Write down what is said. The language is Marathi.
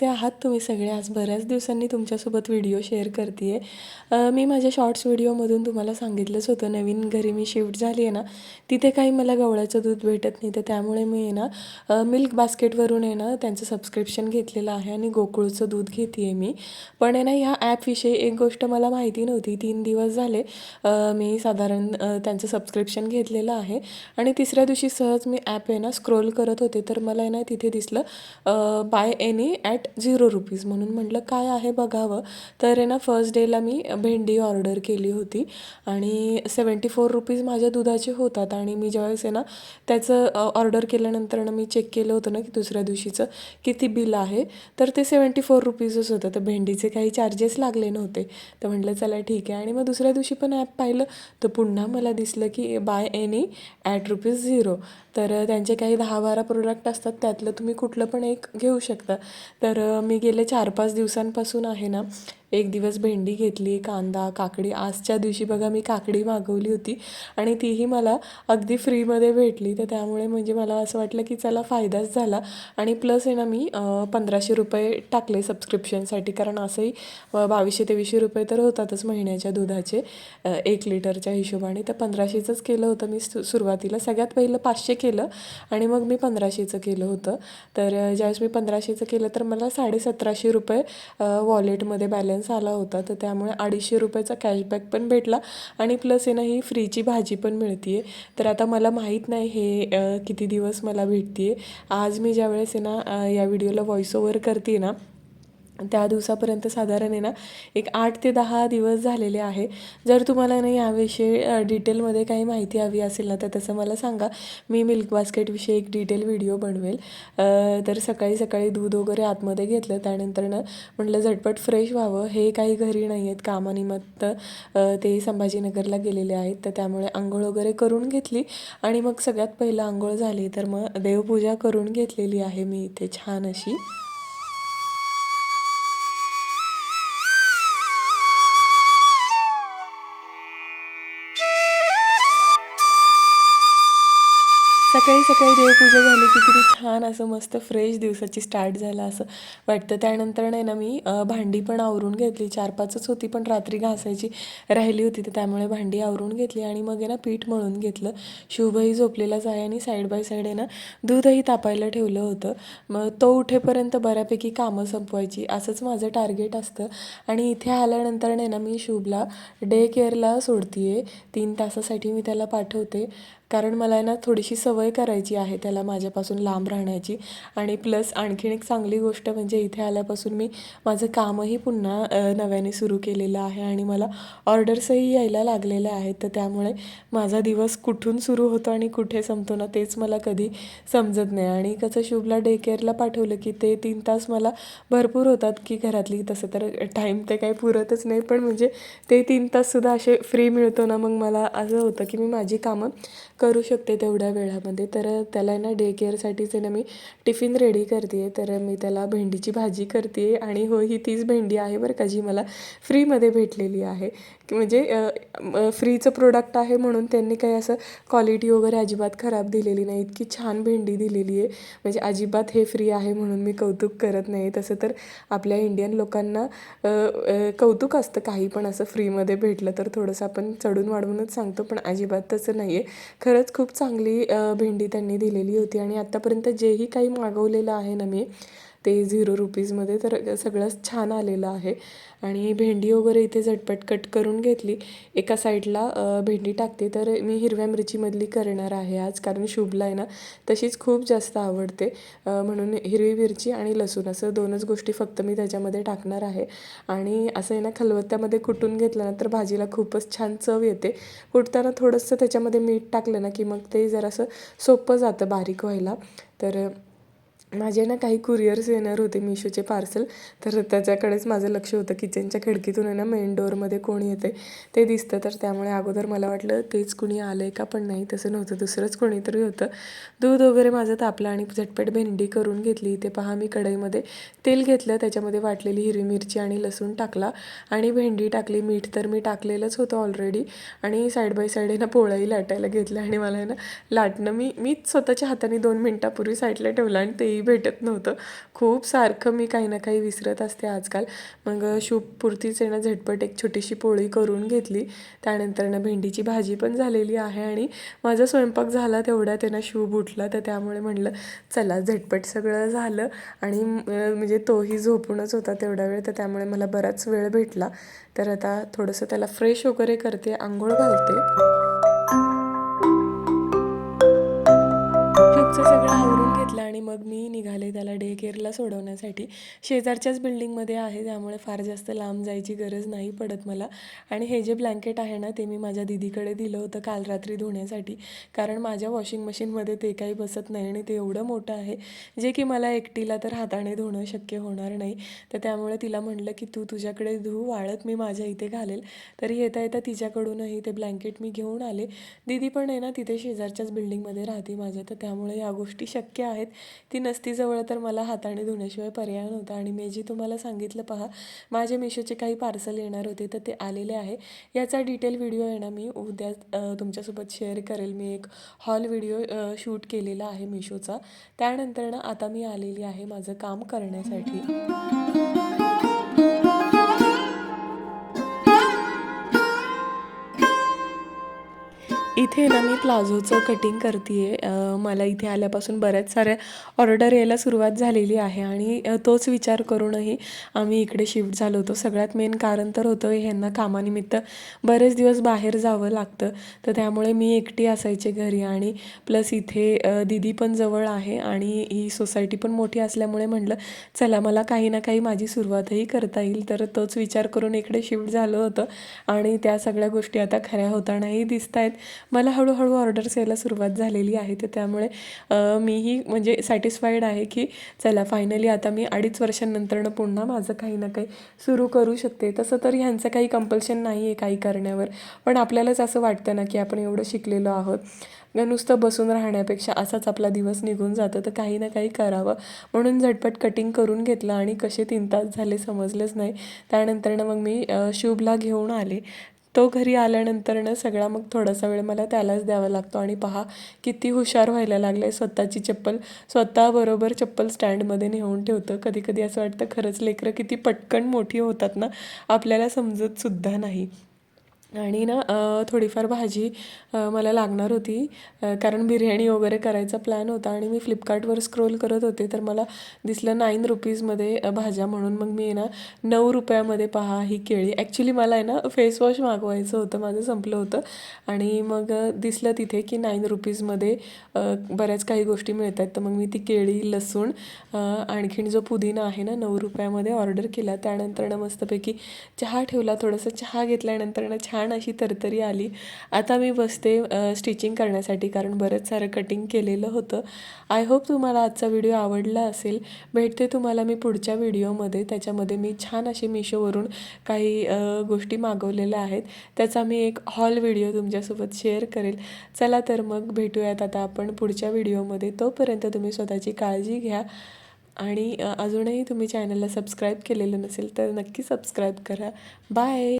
कसे आहात तुम्ही सगळे. आज बऱ्याच दिवसांनी तुमच्यासोबत व्हिडिओ शेअर करते आहे मी माझ्या शॉर्ट्स व्हिडिओमधून तुम्हाला सांगितलंच होतं नवीन घरी मी शिफ्ट झाली आहे ना तिथे काही मला गवळ्याचं दूध भेटत नाही तर त्यामुळे मी आहे ना मिल्क बास्केटवरून आहे ना त्यांचं सबस्क्रिप्शन घेतलेलं आहे आणि गोकुळचं दूध घेते आहे मी. पण आहे ना ह्या ॲपविषयी एक गोष्ट मला माहिती नव्हती. तीन दिवस झाले मी साधारण त्यांचं सबस्क्रिप्शन घेतलेलं आहे आणि तिसऱ्या दिवशी सहज मी ॲप आहे ना स्क्रोल करत होते. तर मला आहे ना तिथे दिसलं buy any at zero rupees म्हणून म्हटलं काय आहे बघावं. तर आहे ना फर्स्ट डेला मी भेंडी ऑर्डर केली होती आणि सेवन्टी फोर रुपीज माझ्या दुधाचे होतात आणि मी ज्यावेळेस आहे ना त्याचं ऑर्डर केल्यानंतर ना मी चेक केलं होतं ना की दुसऱ्या दिवशीचं किती बिल आहे. तर ते सेवन्टी फोर रुपीजच होतं. तर भेंडीचे काही चार्जेस लागले नव्हते. तर म्हटलं चला ठीक आहे. आणि मग दुसऱ्या दिवशी पण ॲप पाहिलं तर पुन्हा मला दिसलं की buy any at rupees zero तर त्यांचे काही दहा बारा प्रोडक्ट असतात त्यातलं तुम्ही कुठलं पण एक घेऊ शकता. तर मी गेले चार पाच दिवसांपासून आहे ना एक दिवस भेंडी घेतली कांदा काकडी. आजच्या दिवशी बघा मी काकडी मागवली होती आणि तीही मला अगदी फ्रीमध्ये भेटली. तर त्यामुळे म्हणजे मला असं वाटलं की चला फायदाच झाला. आणि प्लस आहे ना मी पंधराशे रुपये टाकले सबस्क्रिप्शनसाठी कारण असंही बावीसशे तेवीसशे रुपये तर होतातच महिन्याच्या दुधाचे एक लिटरच्या हिशोबाने. तर पंधराशेचंच केलं होतं मी सु सुरुवातीला. सगळ्यात पहिलं पाचशे केलं आणि मग मी पंधराशेचं केलं होतं. तर ज्यावेळेस मी पंधराशेचं केलं तर मला साडेसतराशे रुपये वॉलेटमध्ये बॅलन्स आला होता तर त्यामुळे अडीचशे रुपयाचा कॅशबॅक पण भेटला आणि प्लस आहे ना ही फ्रीची भाजी पण मिळते आहे तर आता मला माहीत नाही हे किती दिवस मला भेटते आहे आज मी ज्यावेळेस आहे ना या व्हिडिओला व्हॉइस ओव्हर करते ना त्या दिवसापर्यंत साधारण आहे ना एक आठ ते दहा दिवस झालेले आहे. जर तुम्हाला ना याविषयी डिटेलमध्ये काही माहिती हवी असेल ना तर तसं मला सांगा. मी मिल्क बास्केटविषयी एक डिटेल व्हिडिओ बनवेल. तर सकाळी सकाळी दूध वगैरे आतमध्ये घेतलं त्यानंतर ना म्हटलं झटपट फ्रेश व्हावं. हे काही घरी नाही आहेत. कामानिमित्त ते संभाजीनगरला गेलेले आहेत. तर त्यामुळे आंघोळ वगैरे करून घेतली. आणि मग सगळ्यात पहिलं आंघोळ झाली तर मग देवपूजा करून घेतलेली आहे मी इथे छान अशी. सकाळी सकाळी देवपूजा झाली की किती छान असं मस्त फ्रेश दिवसाची स्टार्ट झाला असं वाटतं. त्यानंतर नाही ना मी भांडी पण आवरून घेतली. चार पाचच होती पण रात्री घासायची राहिली होती तर त्यामुळे भांडी आवरून घेतली आणि मग आहे ना पीठ मळून घेतलं. शुभही झोपलेलाच आहे आणि साईड बाय साईड आहे ना दूधही तापायला ठेवलं होतं. मग तो उठेपर्यंत बऱ्यापैकी कामं संपवायची असंच माझं टार्गेट असतं. आणि इथे आल्यानंतर नाही ना मी शुभला डे केअरला सोडते तीन तासासाठी मी त्याला पाठवते. कारण मला आहे ना थोडीशी सवय करायची आहे त्याला माझ्यापासून लांब राहण्याची. आणि प्लस आणखीन एक चांगली गोष्ट म्हणजे इथे आल्यापासून मी माझं कामही पुन्हा नव्याने सुरू केलेलं आहे आणि मला ऑर्डर्सही यायला लागलेल्या आहेत. तर त्यामुळे माझा दिवस कुठून सुरू होतो आणि कुठे संपतो ना तेच मला कधी समजत नाही. आणि कसं शुभला डे केअरला पाठवलं की ते तीन तास मला भरपूर होतात की घरातली तसं तर टाईम ते काही पुरतच नाही. पण म्हणजे ते तीन ताससुद्धा असे फ्री मिळतो ना मग मला असं होतं की मी माझी कामं करू शकते तेवढ्या वेळामध्ये. तर त्याला ना डे केअरसाठीच आहे ना मी टिफिन रेडी करते आहे तर मी त्याला भेंडीची भाजी करते आहे आणि हो ही तीच भेंडी आहे बरं का जी मला फ्रीमध्ये भेटलेली आहे. म्हणजे फ्रीचं प्रोडक्ट आहे म्हणून त्यांनी काही असं क्वालिटी वगैरे अजिबात खराब दिलेली नाही इतकी छान भेंडी दिलेली आहे. म्हणजे अजिबात हे फ्री आहे म्हणून मी कौतुक करत नाही तसं तर आपल्या इंडियन लोकांना कौतुक असतं काही पण असं फ्रीमध्ये भेटलं तर थोडंसं आपण चढून वाढवूनच सांगतो पण अजिबात तसं नाही आहे खरंच खूप चांगली भेंडी त्यांनी दिलेली होती आणि आत्तापर्यंत जेही काही मागवलेलं आहे ना मी ते झिरो रुपीजमध्ये तर सगळंच छान आलेलं आहे. आणि भेंडी वगैरे इथे झटपट कट करून घेतली. एका साईडला भेंडी टाकते. तर मी हिरव्या मिरचीमधली करणार आहे आज कारण शुभला आहे ना तशीच खूप जास्त आवडते. म्हणून हिरवी मिरची आणि लसूण असं दोनच गोष्टी फक्त मी त्याच्यामध्ये टाकणार आहे. आणि असं आहे ना खलबत्त्यामध्ये कुटून घेतलं ना तर भाजीला खूपच छान चव येते. कुटताना थोडंसं त्याच्यामध्ये मीठ टाकलं ना की मग ते जरासं सोपं जातं बारीक व्हायला. तर माझे ना काही कुरिअर्स येणार होते मिशोचे पार्सल तर त्याच्याकडेच माझं लक्ष होतं. किचनच्या खिडकीतून आहे ना मेन डोअरमध्ये कोण येते ते दिसतं. तर त्यामुळे अगोदर मला वाटलं तेच कुणी आलं आहे का? पण नाही तसं नव्हतं. दुसरंच कोणीतरी होतं. दूध वगैरे माझं तापलं आणि झटपट भेंडी करून घेतली. इथे पहा मी कढईमध्ये तेल घेतलं. त्याच्यामध्ये वाटलेली हिरवी मिरची आणि लसूण टाकला आणि भेंडी टाकली. मीठ तर मी टाकलेलंच होतं ऑलरेडी आणि साईड बाय साईड आहे ना पोळाही लाटायला घेतलं आणि मला आहे ना लाटणं मी मीच स्वतःच्या हाताने दोन मिनटापूर्वी साईडला ठेवलं आणि तेही तेही भेटत नव्हतं. खूप सारखं मी काही ना काही विसरत असते आजकाल. मग शूपपुरतीच आहे ना झटपट एक छोटीशी पोळी करून घेतली. त्यानंतर ना भेंडीची भाजी पण झालेली आहे आणि माझा स्वयंपाक झाला तेवढ्या त्यांना शूप उठला तर त्यामुळे म्हटलं चला झटपट सगळं झालं. आणि म्हणजे तोही झोपूनच होता तेवढा वेळ तर त्यामुळे मला बराच वेळ भेटला. तर आता थोडंसं त्याला फ्रेश वगैरे करते आंघोळ घालते. सगळं आवरून घेतलं आणि मग मी निघाले त्याला डे केअरला सोडवण्यासाठी. शेजारच्याच बिल्डिंगमध्ये आहे त्यामुळे फार जास्त लांब जायची गरज नाही पडत मला. आणि हे जे ब्लँकेट आहे ना ते मी माझ्या दिदीकडे दिलं होतं काल रात्री धुण्यासाठी. कारण माझ्या वॉशिंग मशीनमध्ये ते काही बसत नाही आणि ते एवढं मोठं आहे जे की मला एकटीला तर हाताने धुणं शक्य होणार नाही. तर त्यामुळे तिला म्हटलं की तू तुझ्याकडे धू वाळत मी माझ्या इथे घालेल. तरी येता येता तिच्याकडूनही ते ब्लँकेट मी घेऊन आले. दीदी पण आहे ना तिथे शेजारच्याच बिल्डिंगमध्ये राहते माझ्या. तर त्यामुळे या गोष्टी शक्य आहेत. ती नसती जवळ तर मला हाताने धुण्याशिवाय पर्याय नव्हता. आणि मी जे तुम्हाला सांगितलं पहा माझे मिशोचे काही पार्सल येणार होते तर ते आलेले आहे. याचा डिटेल व्हिडिओ आहे ना मी उद्या तुमच्यासोबत शेअर करेल. मी एक हॉल व्हिडिओ शूट केलेला आहे मिशोचा. त्यानंतर ना आता मी आलेली आहे माझं काम करण्यासाठी. इथे ना मी प्लाझोचं कटिंग करते आहे मला इथे आल्यापासून बऱ्याच साऱ्या ऑर्डर यायला सुरुवात झालेली आहे आणि तोच विचार करूनही आम्ही इकडे शिफ्ट झालो होतो. सगळ्यात मेन कारण तर होतं ह्यांना कामानिमित्त बरेच दिवस बाहेर जावं लागतं. तर त्यामुळे मी एकटी असायचे घरी आणि प्लस इथे दिदी दीदी पण जवळ आहे आणि ही सोसायटी पण मोठी असल्यामुळे म्हटलं चला मला काही ना काही माझी सुरुवातही करता येईल. तर तोच विचार करून इकडे शिफ्ट झालं होतं आणि त्या सगळ्या गोष्टी आता खऱ्या होतानाही दिसत आहेत मला हळूहळू ऑर्डर्स यायला सुरुवात झालेली आहे तर त्यामुळे मीही म्हणजे सॅटिस्फाईड आहे की चला फायनली आता मी अडीच वर्षांनंतरनं पुन्हा माझं काही ना काही सुरू करू शकते. तसं तर ह्यांचं काही कंपल्शन नाही आहे काही करण्यावर पण आपल्यालाच असं वाटतं ना की आपण एवढं शिकलेलो आहोत. नुसतं बसून राहण्यापेक्षा असाच आपला दिवस निघून जातो तर काही ना काही करावं. म्हणून झटपट कटिंग करून घेतलं आणि कसे तीन तास झाले समजलंच नाही. त्यानंतरनं मग मी शुभला घेऊन आले. तो घरी आल्यानंतरनं सगळा मग थोडासा वेळ मला त्यालाच द्यावा लागतो आणि पहा किती हुशार व्हायला लागलं आहे स्वतःची चप्पल. स्वतःबरोबर चप्पल स्टँडमध्ये नेऊन ठेवतं. कधी कधी असं वाटतं खरंच लेकरं किती पटकन मोठी होतात ना? आपल्याला समजतसुद्धा नाही. आणि ना थोडीफार भाजी मला लागणार होती. कारण बिर्याणी वगैरे करायचा प्लॅन होता आणि मी फ्लिपकार्टवर स्क्रोल करत होते. तर मला दिसलं नाईन रुपीजमध्ये भाज्या म्हणून. मग मी आहे ना नऊ रुपयामध्ये पहा ही केळी. ॲक्च्युली मला आहे ना फेस वॉश मागवायचं होतं. माझं संपलं होतं. आणि मग दिसलं तिथे की नाईन रुपीजमध्ये बऱ्याच काही गोष्टी मिळतात तर मग मी ती केळी लसूण आणखीन जो पुदिना आहे ना नऊ रुपयामध्ये ऑर्डर केला. त्यानंतर मस्तपैकी चहा ठेवला. थोडंसं चहा घेतल्यानंतर ना छान छान अशी तरतरी आली. आता मी बसते स्टिचिंग करण्यासाठी कारण बरंच सारं कटिंग केलेलं होतं. आय होप तुम्हाला आजचा व्हिडिओ आवडला असेल. भेटते तुम्हाला मी पुढच्या व्हिडिओमध्ये त्याच्यामध्ये मी छान अशी मिशोवरून काही गोष्टी मागवलेल्या आहेत. त्याचा मी एक हॉल व्हिडिओ तुमच्यासोबत शेअर करेल. चला तर मग भेटूयात आता आपण पुढच्या व्हिडिओमध्ये तोपर्यंत तुम्ही स्वतःची काळजी घ्या. आणि अजूनही तुम्ही चॅनलला सबस्क्राईब केलेलं नसेल तर नक्की सबस्क्राईब करा. बाय